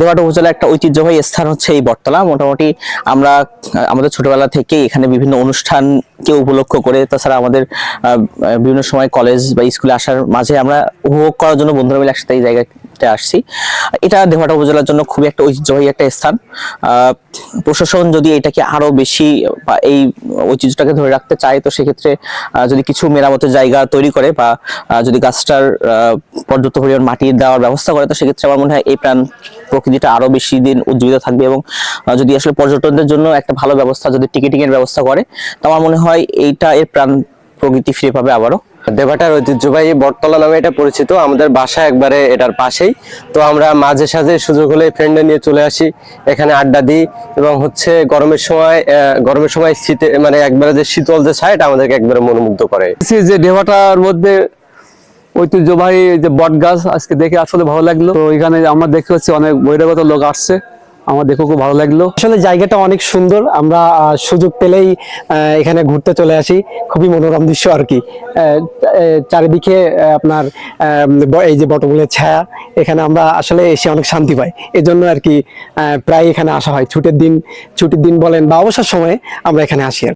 দেওয়াটা উপজেলা একটা ঐতিহ্যবাহী স্থান হচ্ছে এই বটতলা। মোটামুটি আমরা আমাদের ছোটবেলা থেকে এখানে বিভিন্ন অনুষ্ঠানকে উপলক্ষ করে, তাছাড়া আমাদের বিভিন্ন সময় কলেজ বা স্কুলে আসার মাঝে আমরা উপভোগ করার জন্য বন্ধুরা মিলে একসাথে এই জায়গাতে আসছি। এটা দেওয়াটা উপজেলার জন্য খুবই একটা ঐতিহ্যবাহী একটা স্থান। প্রশাসন যদি এটাকে আরও বেশি বা এই ঐতিহ্যটাকে ধরে রাখতে চায়, তো সেক্ষেত্রে যদি কিছু মেরামতের জায়গা তৈরি করে বা যদি গাছটার পর্যাপ্ত পরিমাণ মাটি দেওয়ার ব্যবস্থা করে, তো সেক্ষেত্রে আমার মনে হয় এই প্রাণ প্রকৃতিটা আরও বেশি দিন উজ্জীবিত থাকবে এবং যদি আসলে পর্যটনদের জন্য একটা ভালো ব্যবস্থা, যদি টিকিটিং এর ব্যবস্থা করে, তো আমার মনে হয় এইটা এর প্রাণ প্রকৃতি ফিরে পাবে আবারও। দেবাটার ঐতিহ্যবাহী বটতলা নামে এটা পরিচিত, আমাদের বাসা একবারে এটার পাশেই। তো আমরা মাঝে সাঝে সুযোগ হলে ফ্রেন্ডে নিয়ে চলে আসি, এখানে আড্ডা দিই এবং হচ্ছে গরমের সময় গরমের সময় শীতে মানে একবারে যে শীতল যে ছায়, এটা আমাদেরকে একবারে মনোমুগ্ধ করে। যে ঢেবাটার মধ্যে ঐতিহ্যবাহী যে বট গাছ আজকে দেখে আসলে ভালো লাগল। তো এখানে আমরা দেখে হচ্ছে অনেক বহিরাগত লোক আসছে। আমার দেখে খুব ভালো লাগল। আসলে জায়গাটা অনেক সুন্দর। আমরা সুযোগ পেলেই এখানে ঘুরতে চলে আসি। খুবই মনোরম দৃশ্য আর কি। চারিদিকে আপনার এই যে বটমূলের ছায়া, এখানে আমরা আসলে এসে অনেক শান্তি পাই। এজন্য আর কি প্রায় এখানে আসা হয়। ছুটির দিন ছুটির দিন বলেন বা অবসর সময়ে আমরা এখানে আসি।